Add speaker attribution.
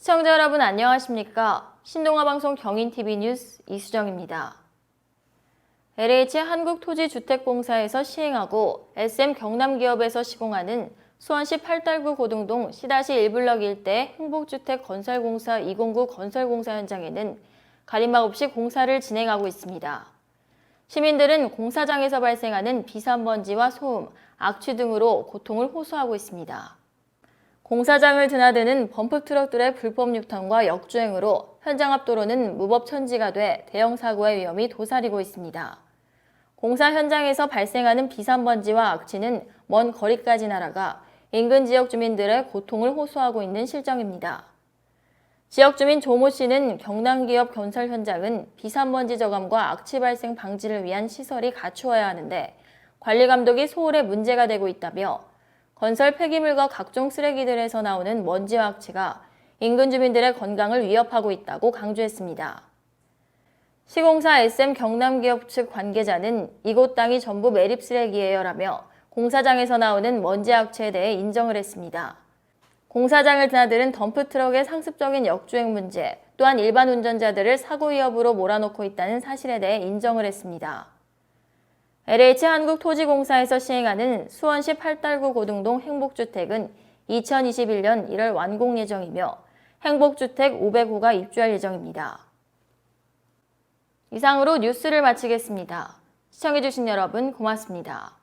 Speaker 1: 시청자 여러분 안녕하십니까? 신동아 방송 경인TV 뉴스 이수정입니다. LH 한국토지주택공사에서 시행하고 SM 경남기업에서 시공하는 수원시 팔달구 고등동 C-1블럭 일대 행복주택 건설공사 209 건설공사 현장에는 가림막 없이 공사를 진행하고 있습니다. 시민들은 공사장에서 발생하는 비산먼지와 소음, 악취 등으로 고통을 호소하고 있습니다. 공사장을 드나드는 범프 트럭들의 불법 유턴과 역주행으로 현장 앞 도로는 무법천지가 돼 대형 사고의 위험이 도사리고 있습니다. 공사 현장에서 발생하는 비산먼지와 악취는 먼 거리까지 날아가 인근 지역 주민들의 고통을 호소하고 있는 실정입니다. 지역 주민 조모 씨는 경남기업 건설 현장은 비산먼지 저감과 악취 발생 방지를 위한 시설이 갖추어야 하는데 관리 감독이 소홀해 문제가 되고 있다며 건설 폐기물과 각종 쓰레기들에서 나오는 먼지와 악취가 인근 주민들의 건강을 위협하고 있다고 강조했습니다. 시공사 SM 경남기업 측 관계자는 이곳 땅이 전부 매립 쓰레기예요라며 공사장에서 나오는 먼지 악취에 대해 인정을 했습니다. 공사장을 드나드는 덤프트럭의 상습적인 역주행 문제, 또한 일반 운전자들을 사고 위협으로 몰아넣고 있다는 사실에 대해 인정을 했습니다. LH 한국토지공사에서 시행하는 수원시 팔달구 고등동 행복주택은 2021년 1월 완공 예정이며 행복주택 500호가 입주할 예정입니다. 이상으로 뉴스를 마치겠습니다. 시청해주신 여러분 고맙습니다.